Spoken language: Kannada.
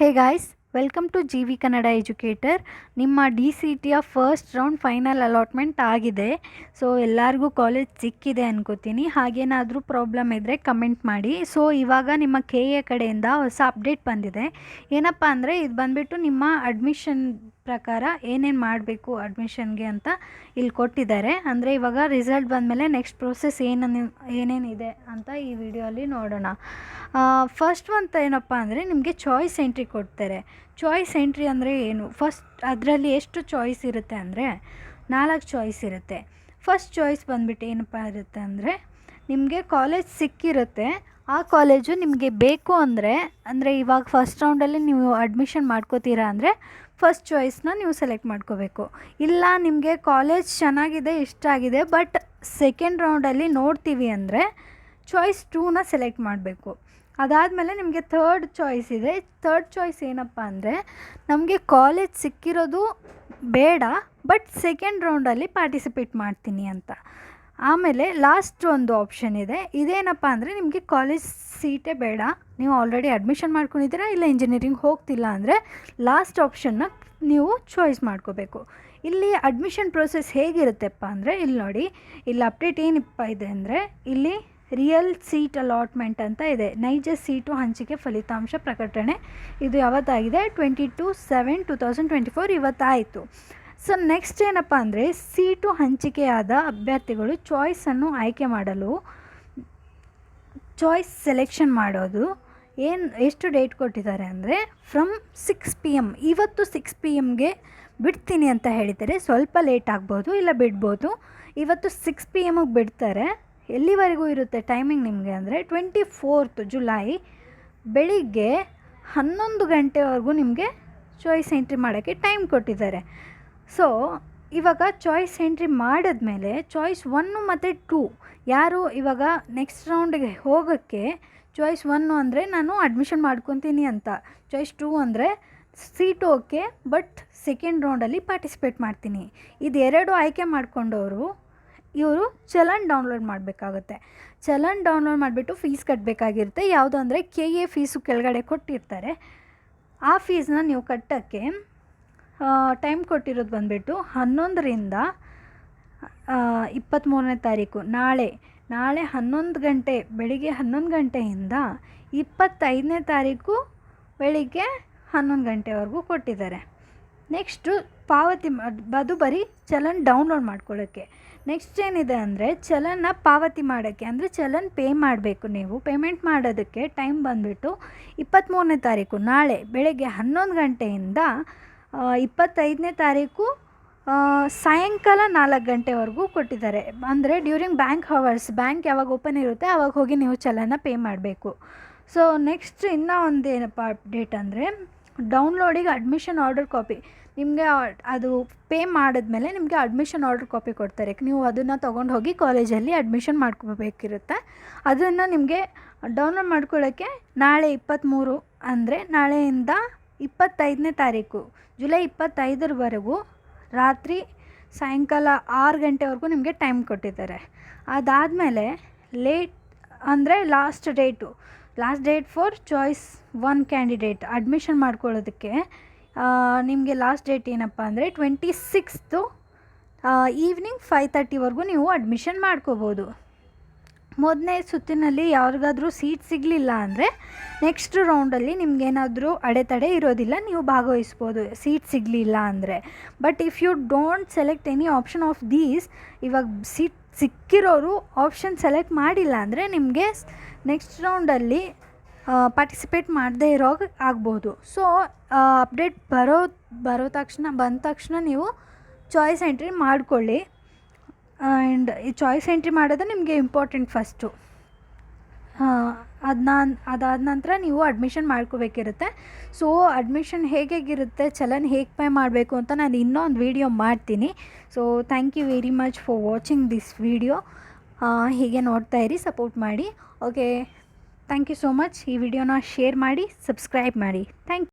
Hey guys welcome to G V Kannada educator ನಿಮ್ಮ ಡಿ ಸಿ ಟಿಯ ಫಸ್ಟ್ ರೌಂಡ್ ಫೈನಲ್ ಅಲಾಟ್ಮೆಂಟ್ ಆಗಿದೆ. ಸೊ ಎಲ್ಲರಿಗೂ ಕಾಲೇಜ್ ಸಿಕ್ಕಿದೆ ಅನ್ಕೋತೀನಿ. ಹಾಗೇನಾದರೂ ಪ್ರಾಬ್ಲಮ್ ಇದ್ದರೆ ಕಮೆಂಟ್ ಮಾಡಿ. ಸೊ ಇವಾಗ ನಿಮ್ಮ ಕೆ ಎ ಕಡೆಯಿಂದ ಹೊಸ ಅಪ್ಡೇಟ್ ಬಂದಿದೆ. ಏನಪ್ಪ ಅಂದರೆ, ಇದು ಬಂದುಬಿಟ್ಟು ನಿಮ್ಮ ಅಡ್ಮಿಷನ್ ಪ್ರಕಾರ ಏನೇನು ಮಾಡಬೇಕು ಅಡ್ಮಿಷನ್ಗೆ ಅಂತ ಇಲ್ಲಿ ಕೊಟ್ಟಿದ್ದಾರೆ. ಅಂದರೆ ಇವಾಗ ರಿಸಲ್ಟ್ ಬಂದಮೇಲೆ ನೆಕ್ಸ್ಟ್ ಪ್ರೋಸೆಸ್ ಏನನ್ನು ಏನೇನಿದೆ ಅಂತ ಈ ವಿಡಿಯೋಲಿ ನೋಡೋಣ. ಫಸ್ಟ್ ಒಂದು ಏನಪ್ಪ ಅಂದರೆ ನಿಮಗೆ ಚಾಯ್ಸ್ ಎಂಟ್ರಿ ಕೊಡ್ತಾರೆ. ಚಾಯ್ಸ್ ಎಂಟ್ರಿ ಅಂದರೆ ಏನು? ಫಸ್ಟ್ ಅದರಲ್ಲಿ ಎಷ್ಟು ಚಾಯ್ಸ್ ಇರುತ್ತೆ ಅಂದರೆ ನಾಲ್ಕು ಚಾಯ್ಸ್ ಇರುತ್ತೆ. ಫಸ್ಟ್ ಚಾಯ್ಸ್ ಬಂದ್ಬಿಟ್ಟು ಏನಪ್ಪ ಇರುತ್ತೆ ಅಂದರೆ ನಿಮಗೆ ಕಾಲೇಜ್ ಸಿಕ್ಕಿರುತ್ತೆ. ಆ ಕಾಲೇಜು ನಿಮಗೆ ಬೇಕು ಅಂದರೆ ಅಂದರೆ ಇವಾಗ ಫಸ್ಟ್ ರೌಂಡಲ್ಲಿ ನೀವು ಅಡ್ಮಿಷನ್ ಮಾಡ್ಕೋತೀರಾ ಅಂದರೆ ಫಸ್ಟ್ ಚಾಯ್ಸ್ನ ನೀವು ಸೆಲೆಕ್ಟ್ ಮಾಡ್ಕೋಬೇಕು. ಇಲ್ಲ ನಿಮಗೆ ಕಾಲೇಜ್ ಚೆನ್ನಾಗಿದೆ, ಇಷ್ಟ ಆಗಿದೆ ಬಟ್ ಸೆಕೆಂಡ್ ರೌಂಡಲ್ಲಿ ನೋಡ್ತೀವಿ ಅಂದರೆ ಚಾಯ್ಸ್ ಟೂನ ಸೆಲೆಕ್ಟ್ ಮಾಡಬೇಕು. ಅದಾದಮೇಲೆ ನಿಮಗೆ ಥರ್ಡ್ ಚಾಯ್ಸ್ ಇದೆ. ಥರ್ಡ್ ಚಾಯ್ಸ್ ಏನಪ್ಪ ಅಂದರೆ, ನಮಗೆ ಕಾಲೇಜ್ ಸಿಕ್ಕಿರೋದು ಬೇಡ ಬಟ್ ಸೆಕೆಂಡ್ ರೌಂಡಲ್ಲಿ ಪಾರ್ಟಿಸಿಪೇಟ್ ಮಾಡ್ತೀನಿ ಅಂತ. ಆಮೇಲೆ ಲಾಸ್ಟ್ ಒಂದು ಆಪ್ಷನ್ ಇದೆ. ಇದೇನಪ್ಪ ಅಂದರೆ ನಿಮಗೆ ಕಾಲೇಜ್ ಸೀಟೇ ಬೇಡ. ನೀವು ಆಲ್ರೆಡಿ ಅಡ್ಮಿಷನ್ ಮಾಡ್ಕೊಂಡಿದ್ದೀರಾ ಇಲ್ಲ ಇಂಜಿನಿಯರಿಂಗ್ ಹೋಗ್ತಿಲ್ಲ ಅಂದರೆ ಲಾಸ್ಟ್ ಆಪ್ಷನ್ನ ನೀವು ಚಾಯ್ಸ್ ಮಾಡ್ಕೋಬೇಕು. ಇಲ್ಲಿ ಅಡ್ಮಿಷನ್ ಪ್ರೋಸೆಸ್ ಹೇಗಿರುತ್ತೆಪ್ಪ ಅಂದರೆ ಇಲ್ಲಿ ನೋಡಿ, ಇಲ್ಲಿ ಅಪ್ಡೇಟ್ ಏನಪ್ಪ ಇದೆ ಅಂದರೆ ಇಲ್ಲಿ ರಿಯಲ್ ಸೀಟ್ ಅಲಾಟ್ಮೆಂಟ್ ಅಂತ ಇದೆ. ನೈಜ ಸೀಟು ಹಂಚಿಕೆ ಫಲಿತಾಂಶ ಪ್ರಕಟಣೆ. ಇದು ಯಾವತ್ತಾಗಿದೆ? Twenty two seven two thousand twenty four ಇವತ್ತಾಯಿತು. So next ಏನಪ್ಪ ಅಂದರೆ ಸೀಟು ಹಂಚಿಕೆಯಾದ ಅಭ್ಯರ್ಥಿಗಳು ಚಾಯ್ಸನ್ನು ಆಯ್ಕೆ ಮಾಡಲು ಚಾಯ್ಸ್ ಸೆಲೆಕ್ಷನ್ ಮಾಡೋದು. ಏನು, ಎಷ್ಟು ಡೇಟ್ ಕೊಟ್ಟಿದ್ದಾರೆ ಅಂದರೆ ಫ್ರಮ್ ಸಿಕ್ಸ್ ಪಿ ಎಂ ಇವತ್ತು ಸಿಕ್ಸ್ ಪಿ ಎಮ್ಗೆ ಬಿಡ್ತೀನಿ ಅಂತ ಹೇಳಿದರೆ ಸ್ವಲ್ಪ ಲೇಟ್ ಆಗ್ಬೋದು ಇಲ್ಲ ಬಿಡ್ಬೋದು. ಇವತ್ತು ಸಿಕ್ಸ್ ಪಿ ಎಮ್ಗೆ ಬಿಡ್ತಾರೆ. ಎಲ್ಲಿವರೆಗೂ ಇರುತ್ತೆ ಟೈಮಿಂಗ್ ನಿಮಗೆ ಅಂದರೆ ಟ್ವೆಂಟಿ ಫೋರ್ತ್ ಜುಲೈ ಬೆಳಿಗ್ಗೆ ಹನ್ನೊಂದು ಗಂಟೆವರೆಗೂ ನಿಮಗೆ ಚಾಯ್ಸ್ ಎಂಟ್ರಿ ಮಾಡೋಕ್ಕೆ ಟೈಮ್ ಕೊಟ್ಟಿದ್ದಾರೆ. ಸೊ ಇವಾಗ ಚಾಯ್ಸ್ ಎಂಟ್ರಿ ಮಾಡಿದ್ಮೇಲೆ ಚಾಯ್ಸ್ ಒನ್ನು ಮತ್ತು ಟೂ ಯಾರು ಇವಾಗ ನೆಕ್ಸ್ಟ್ ರೌಂಡ್ಗೆ ಹೋಗೋಕ್ಕೆ ಚಾಯ್ಸ್ ಒನ್ನು ಅಂದರೆ ನಾನು ಅಡ್ಮಿಷನ್ ಮಾಡ್ಕೊತೀನಿ ಅಂತ. ಚಾಯ್ಸ್ ಟೂ ಅಂದರೆ ಸೀಟ್ ಓಕೆ ಬಟ್ ಸೆಕೆಂಡ್ ರೌಂಡಲ್ಲಿ ಪಾರ್ಟಿಸಿಪೇಟ್ ಮಾಡ್ತೀನಿ. ಇದೆರಡು ಆಯ್ಕೆ ಮಾಡಿಕೊಂಡವರು, ಇವರು ಚಲನ್ ಡೌನ್ಲೋಡ್ ಮಾಡಬೇಕಾಗುತ್ತೆ. ಚಲನ್ ಡೌನ್ಲೋಡ್ ಮಾಡಿಬಿಟ್ಟು ಫೀಸ್ ಕಟ್ಟಬೇಕಾಗಿರುತ್ತೆ ಯಾವುದು ಅಂದರೆ ಕೆ ಎ ಫೀಸು ಕೆಳಗಡೆ ಕೊಟ್ಟಿರ್ತಾರೆ. ಆ ಫೀಸನ್ನ ನೀವು ಕಟ್ಟೋಕ್ಕೆ ಟೈಮ್ ಕೊಟ್ಟಿರೋದು ಬಂದುಬಿಟ್ಟು ಹನ್ನೊಂದರಿಂದ ಇಪ್ಪತ್ತ್ಮೂರನೇ ತಾರೀಕು, ನಾಳೆ. ನಾಳೆ ಹನ್ನೊಂದು ಗಂಟೆ, ಬೆಳಿಗ್ಗೆ ಹನ್ನೊಂದು ಗಂಟೆಯಿಂದ ಇಪ್ಪತ್ತೈದನೇ ತಾರೀಕು ಬೆಳಿಗ್ಗೆ ಹನ್ನೊಂದು ಗಂಟೆವರೆಗೂ ಕೊಟ್ಟಿದ್ದಾರೆ. ನೆಕ್ಸ್ಟು ಪಾವತಿ ಅದು ಬರೀ ಚಲನ್ ಡೌನ್ಲೋಡ್ ಮಾಡ್ಕೊಳ್ಳೋಕ್ಕೆ. ನೆಕ್ಸ್ಟ್ ಏನಿದೆ ಅಂದರೆ ಚಲನ್ನ ಪಾವತಿ ಮಾಡೋಕ್ಕೆ, ಅಂದರೆ ಚಲನ್ ಪೇ ಮಾಡಬೇಕು ನೀವು. ಪೇಮೆಂಟ್ ಮಾಡೋದಕ್ಕೆ ಟೈಮ್ ಬಂದುಬಿಟ್ಟು ಇಪ್ಪತ್ತ್ಮೂರನೇ ತಾರೀಕು, ನಾಳೆ ಬೆಳಗ್ಗೆ ಹನ್ನೊಂದು ಗಂಟೆಯಿಂದ ಇಪ್ಪತ್ತೈದನೇ ತಾರೀಕು ಸಾಯಂಕಾಲ ನಾಲ್ಕು ಗಂಟೆವರೆಗೂ ಕೊಟ್ಟಿದ್ದಾರೆ. ಅಂದರೆ ಡ್ಯೂರಿಂಗ್ ಬ್ಯಾಂಕ್ ಹವರ್ಸ್ ಬ್ಯಾಂಕ್ ಯಾವಾಗ ಓಪನ್ ಇರುತ್ತೆ ಆವಾಗ ಹೋಗಿ ನೀವು ಚಲನ ಪೇ ಮಾಡಬೇಕು. ಸೊ ನೆಕ್ಸ್ಟ್ ಇನ್ನೂ ಒಂದು ಏನಪ್ಪ ಅಪ್ಡೇಟ್ ಅಂದರೆ ಡೌನ್ಲೋಡಿಗೆ ಅಡ್ಮಿಷನ್ ಆರ್ಡರ್ ಕಾಪಿ ನಿಮಗೆ ಅದು ಪೇ ಮಾಡಿದ್ಮೇಲೆ ನಿಮಗೆ ಅಡ್ಮಿಷನ್ ಆರ್ಡರ್ ಕಾಪಿ ಕೊಡ್ತಾರೆ. ನೀವು ಅದನ್ನು ತೊಗೊಂಡು ಹೋಗಿ ಕಾಲೇಜಲ್ಲಿ ಅಡ್ಮಿಷನ್ ಮಾಡ್ಕೋಬೇಕಿರುತ್ತೆ. ಅದನ್ನು ನಿಮಗೆ ಡೌನ್ಲೋಡ್ ಮಾಡ್ಕೊಳ್ಳೋಕ್ಕೆ ನಾಳೆ ಇಪ್ಪತ್ತ್ಮೂರು ಅಂದರೆ ನಾಳೆಯಿಂದ ಇಪ್ಪತ್ತೈದನೇ ತಾರೀಕು, ಜುಲೈ ಇಪ್ಪತ್ತೈದರವರೆಗೂ ರಾತ್ರಿ ಸಾಯಂಕಾಲ ಆರು ಗಂಟೆವರೆಗೂ ನಿಮಗೆ ಟೈಮ್ ಕೊಟ್ಟಿದ್ದಾರೆ. ಅದಾದಮೇಲೆ ಲೇಟ್ ಅಂದರೆ last date, last date for choice one candidate admission ಮಾಡ್ಕೊಳ್ಳೋದಕ್ಕೆ ನಿಮಗೆ ಲಾಸ್ಟ್ ಡೇಟ್ ಏನಪ್ಪ ಅಂದರೆ ಟ್ವೆಂಟಿ ಸಿಕ್ಸ್ತು ಈವ್ನಿಂಗ್ ಫೈವ್ ತರ್ಟಿವರೆಗೂ ನೀವು ಅಡ್ಮಿಷನ್ ಮಾಡ್ಕೋಬೋದು. ಮೊದಲನೇ ಸುತ್ತಿನಲ್ಲಿ ಯಾರಿಗಾದರೂ ಸೀಟ್ ಸಿಗಲಿಲ್ಲ ಅಂದರೆ ನೆಕ್ಸ್ಟ್ ರೌಂಡಲ್ಲಿ ನಿಮಗೇನಾದರೂ ಅಡೆತಡೆ ಇರೋದಿಲ್ಲ, ನೀವು ಭಾಗವಹಿಸ್ಬೋದು. ಸೀಟ್ ಸಿಗಲಿಲ್ಲ ಅಂದರೆ. But if you don't select any option of these ಇವಾಗ ಸೀಟ್ ಸಿಕ್ಕಿರೋರು ಆಪ್ಷನ್ ಸೆಲೆಕ್ಟ್ ಮಾಡಿಲ್ಲ ಅಂದರೆ ನಿಮಗೆ ನೆಕ್ಸ್ಟ್ ರೌಂಡಲ್ಲಿ ಪಾರ್ಟಿಸಿಪೇಟ್ ಮಾಡದೇ ಇರೋ ಆಗ್ಬೋದು. ಸೊ ಅಪ್ಡೇಟ್ ಬರೋ ಬರೋ ತಕ್ಷಣ, ಬಂದ ತಕ್ಷಣ ನೀವು ಚಾಯ್ಸ್ ಎಂಟ್ರಿ ಮಾಡಿಕೊಳ್ಳಿ. ಆ್ಯಂಡ್ ಈ ಚಾಯ್ಸ್ ಎಂಟ್ರಿ ಮಾಡೋದು ನಿಮಗೆ ಇಂಪಾರ್ಟೆಂಟ್ ಫಸ್ಟು ಅದನ್ನ ಅದಾದ ನಂತರ ನೀವು ಅಡ್ಮಿಷನ್ ಮಾಡ್ಕೋಬೇಕಿರುತ್ತೆ. ಸೊ ಅಡ್ಮಿಷನ್ ಹೇಗೆ ಹೇಗಿರುತ್ತೆ ಚಲನ್ ಹೇಗೆ ಪೇ ಮಾಡಬೇಕು ಅಂತ ನಾನು ಇನ್ನೊಂದು ವೀಡಿಯೋ ಮಾಡ್ತೀನಿ. So thank you very much for watching this video ಹೀಗೆ ನೋಡ್ತಾ ಇರಿ ಸಪೋರ್ಟ್ ಮಾಡಿ. Okay thank you so much ಈ ವಿಡಿಯೋನ ಶೇರ್ ಮಾಡಿ ಸಬ್ಸ್ಕ್ರೈಬ್ ಮಾಡಿ. ಥ್ಯಾಂಕ್